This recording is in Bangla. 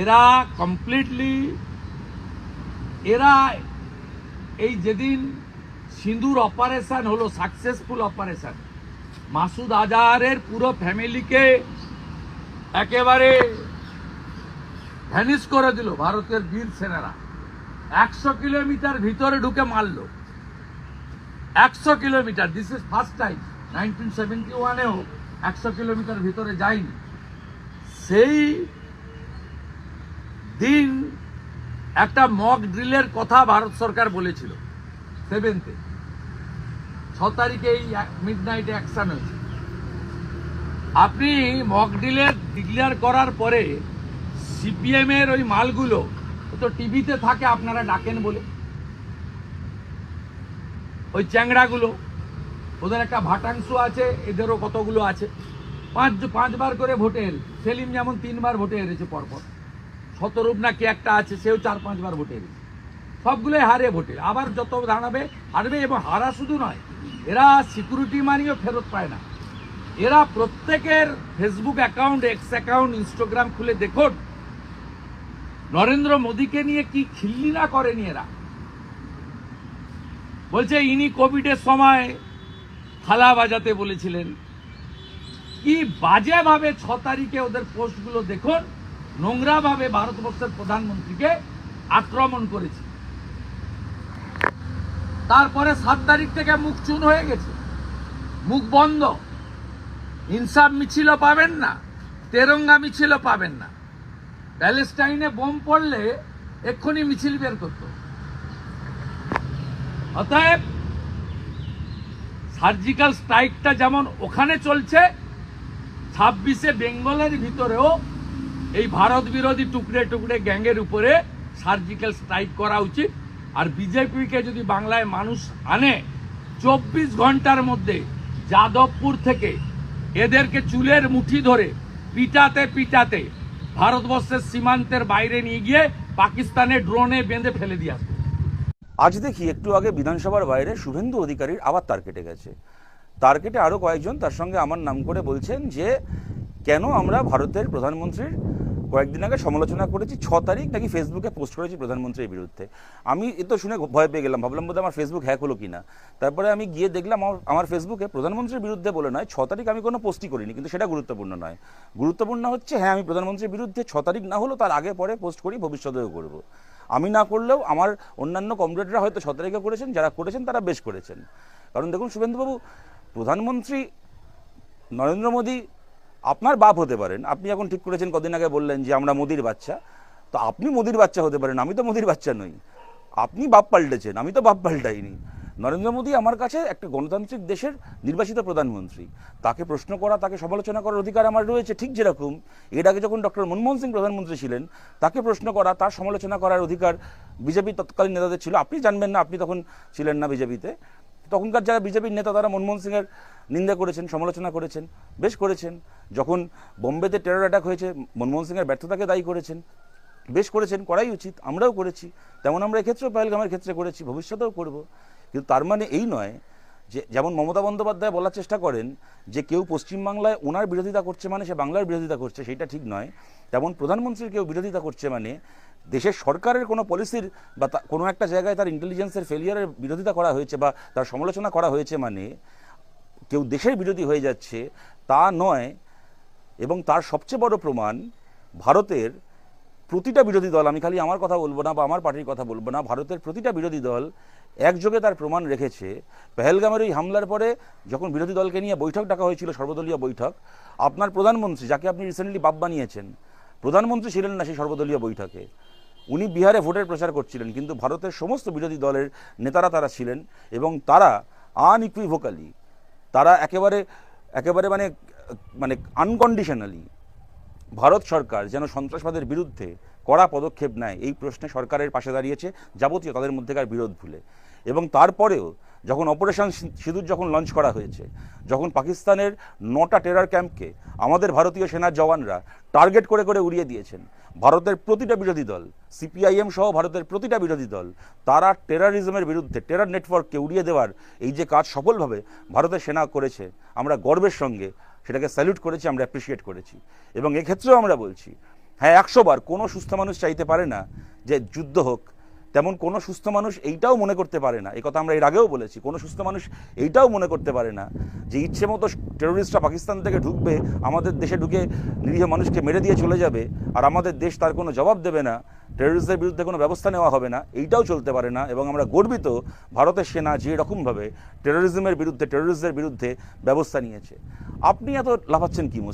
এরা কমপ্লিটলি এরা এই যেদিন সিঁদুর অপারেশন হলো সাকসেসফুল অপারেশন মাসুদ আজহারের পুরো ফ্যামিলিকে একেবারে ভ্যানিশ করে দিল ভারতের বীর সেনারা। একশো কিলোমিটার ভিতরে ঢুকে মারল। একশো kilometre this is first time nineteen seventy ওয়ানেও একশো কিলোমিটার ভিতরে যায়নি। সেই দিন একটা মক ড্রিলের কথা ভারত সরকার বলেছিল। সেভেন্থে ছ তারিখে এই মিড নাইটে অ্যাকশন হয়েছে। আপনি মক ড্রিলের ডিক্লেয়ার করার পরে সিপিএম এর ওই মালগুলো তো টিভিতে থাকে, আপনারা ডাকেন বলে। ওই চ্যাংড়াগুলো, ওদের একটা ভাটাংশ আছে, এদেরও কতগুলো আছে। পাঁচ, পাঁচবার করে ভোটে হেরেছে সেলিম যেমন তিনবার ভোটে হেরেছে পরপর। শতরূপ না কি একটা আছে, সেও চার পাঁচবার ভোটে হেরেছে সবগুলোই হারে ভোটে। আবার যত দাঁড়াবে, হারবে এবং হারা শুধু নয়, এরা সিকিউরিটি মানিও ফেরত পায় না। এরা প্রত্যেকের Facebook account X account Instagram খুলে দেখুন। নরেন্দ্র মোদীকে নিয়ে কি খিল্লি না করেনি এরা? বলছে, ইনি কোভিডের সময় থালা বাজাতে বলেছিলেন। কি বাজেভাবে ছ তারিখে ওদের পোস্টগুলো দেখুন। নোংরাভাবে ভারতবর্ষের প্রধানমন্ত্রীকে আক্রমণ করেছে। তারপরে সাত তারিখ থেকে মুখ চুন হয়ে গেছে। মুখ বন্ধ। ইনসাফ মিছিলও পাবেন না, তেরঙ্গা মিছিলও পাবেন না। প্যালেস্টাইনে বোম পড়লে এক্ষুনি মিছিল বের করতো। অতএব সার্জিক্যাল স্ট্রাইকটা যেমন ওখানে চলছে, ছাব্বিশে বেঙ্গলের ভিতরেও এই ভারত বিরোধী টুকরে টুকরে গ্যাংয়ের উপরে সার্জিক্যাল স্ট্রাইক করা উচিত। আর বিজেপিকে যদি বাংলায় মানুষ আনে, চব্বিশ ঘণ্টার মধ্যে যাদবপুর থেকে এদেরকে চুলের মুঠি ধরে পিটাতে পিটাতে ভারতবর্ষের সীমান্তের বাইরে নিয়ে গিয়ে পাকিস্তানে ড্রোনে বেঁধে ফেলে দিয়ে আসবে। আজ দেখি একটু আগে বিধানসভার বাইরে শুভেন্দু অধিকারীর আবার তার কেটে গেছে। তার কেটে আরও কয়েকজন তার সঙ্গে আমার নাম করে বলছেন যে, কেন আমরা ভারতের প্রধানমন্ত্রীর কয়েকদিন আগে সমালোচনা করেছি, ছ তারিখ নাকি ফেসবুকে পোস্ট করেছি প্রধানমন্ত্রীর বিরুদ্ধে। আমি এ তো শুনে ভয় পেয়ে গেলাম, ভাবলাম বোধহয় আমার ফেসবুক হ্যাক হলো কিনা। তারপরে আমি গিয়ে দেখলাম আমার আমার ফেসবুকে প্রধানমন্ত্রীর বিরুদ্ধে বলে নয়, ছ তারিখ আমি কোনো পোস্টই করিনি, কিন্তু সেটা গুরুত্বপূর্ণ নয়। গুরুত্বপূর্ণ হচ্ছে হ্যাঁ আমি প্রধানমন্ত্রীর বিরুদ্ধে ছ তারিখ না হলেও তার আগে পরে পোস্ট করি, ভবিষ্যতেও করব। আমি না করলেও আমার অন্যান্য কমরেডরা হয়তো ছ তারিখে করেছেন, যারা করেছেন তারা বেশ করেছেন। কারণ দেখুন, শুভেন্দুবাবু, প্রধানমন্ত্রী নরেন্দ্র মোদী আপনার বাপ হতে পারেন, আপনি এখন ঠিক করেছেন, কদিন আগে বললেন যে আমরা মোদির বাচ্চা। তো আপনি মোদির বাচ্চা হতে পারেন, আমি তো মোদির বাচ্চা নই। আপনি বাপ পাল্টেছেন, আমি তো বাপ পাল্টাইনি। নরেন্দ্র মোদী আমার কাছে একটা গণতান্ত্রিক দেশের নির্বাচিত প্রধানমন্ত্রী। তাকে প্রশ্ন করা, তাকে সমালোচনা করার অধিকার আমার রয়েছে ঠিক যেরকম। এর আগে যখন ডক্টর মনমোহন সিং প্রধানমন্ত্রী ছিলেন, তাকে প্রশ্ন করা, তার সমালোচনা করার অধিকার বিজেপি তৎকালীন নেতাদের ছিল। আপনি জানবেন না, আপনি তখন ছিলেন না বিজেপিতে। তখনকার যারা বিজেপির নেতা, তারা মনমোহন সিংয়ের নিন্দা করেছেন, সমালোচনা করেছেন, বেশ করেছেন। যখন বোম্বেতে টেরর অ্যাটাক হয়েছে, মনমোহন সিংয়ের ব্যর্থতাকে দায়ী করেছেন, বেশ করেছেন, করাই উচিত, আমরাও করেছি। তেমন আমরা এক্ষেত্রেও পহেলগামের ক্ষেত্রে করেছি, ভবিষ্যতেও করব। কিন্তু তার মানে এই নয় যে, যেমন মমতা বন্দ্যোপাধ্যায় বলার চেষ্টা করেন যে, কেউ পশ্চিমবাংলায় ওনার বিরোধিতা করছে মানে সে বাংলার বিরোধিতা করছে সেটা ঠিক নয়। তেমন প্রধানমন্ত্রীর কেউ বিরোধিতা করছে মানে দেশের সরকারের কোনো পলিসির বা কোনো একটা জায়গায় তার ইন্টেলিজেন্সের ফেলিয়ারের বিরোধিতা করা হয়েছে বা তার সমালোচনা করা হয়েছে মানে কেউ দেশের বিরোধী হয়ে যাচ্ছে, তা নয়। এবং তার সবচেয়ে বড় প্রমাণ, ভারতের প্রতিটা বিরোধী দল, আমি খালি আমার কথা বলব না বা আমার পার্টির কথা বলব না, ভারতের প্রতিটা বিরোধী দল একযোগে তার প্রমাণ রেখেছে। পেহেলগামের ওই হামলার পরে যখন বিরোধী দলকে নিয়ে বৈঠক ডাকা হয়েছিল, সর্বদলীয় বৈঠক, আপনার প্রধানমন্ত্রী, যাকে আপনি রিসেন্টলি বাপ বানিয়েছেন, প্রধানমন্ত্রী ছিলেন না সেই সর্বদলীয় বৈঠকে। উনি বিহারে ভোটের প্রচার করছিলেন, কিন্তু ভারতের সমস্ত বিরোধী দলের নেতারা তারা ছিলেন এবং তারা আনইকুইভোকালি তারা একেবারে একেবারে মানে মানে আনকন্ডিশনালি ভারত সরকার যেন সন্ত্রাসবাদের বিরুদ্ধে কড়া পদক্ষেপ নেয়, এই প্রশ্নে সরকারের পাশে দাঁড়িয়েছে, যাবতীয় তাদের মধ্যেকার বিরোধ ভুলে। এবং তারপরেও যখন অপারেশন সিঁদুর যখন লঞ্চ করা হয়েছে, যখন পাকিস্তানের নটা টেরার ক্যাম্পকে আমাদের ভারতীয় সেনার জওয়ানরা টার্গেট করে করে উড়িয়ে দিয়েছেন, ভারতের প্রতিটা বিরোধী দল সিপিআইএম সহ ভারতের প্রতিটা বিরোধী দল, তারা টেরারিজমের বিরুদ্ধে টেরার নেটওয়ার্ককে উড়িয়ে দেওয়ার এই যে কাজ সফলভাবে ভারতের সেনা করেছে, আমরা গর্বের সঙ্গে সেটাকে স্যালুট করেছি, আমরা অ্যাপ্রিসিয়েট করেছি। এবং এক্ষেত্রেও আমরা বলছি হ্যাঁ একশো বার কোনো সুস্থ মানুষ চাইতে পারে না যে যুদ্ধ হোক। তেমন কোনো সুস্থ মানুষ এইটাও মনে করতে পারে না। এই কথা আমরা এর আগেও বলেছি, কোনো সুস্থ মানুষ এইটাও মনে করতে পারে না যে ইচ্ছে মতো টেরোরিস্টরা পাকিস্তান থেকে ঢুকবে, আমাদের দেশে ঢুকে নিরীহ মানুষকে মেরে দিয়ে চলে যাবে, আর আমাদের দেশ তার কোনো জবাব দেবে না। টেরোরিস্টদের বিরুদ্ধে কোনো ব্যবস্থা নেওয়া হবে না, এইটাও চলতে পারে না, এবং আমরা গর্বিত ভারতের সেনা যে রকমভাবে টেরোরিজমের বিরুদ্ধে টেরোরিস্টদের বিরুদ্ধে ব্যবস্থা নিয়েছে। আপনি এত লাফাচ্ছেন কি, মোসা?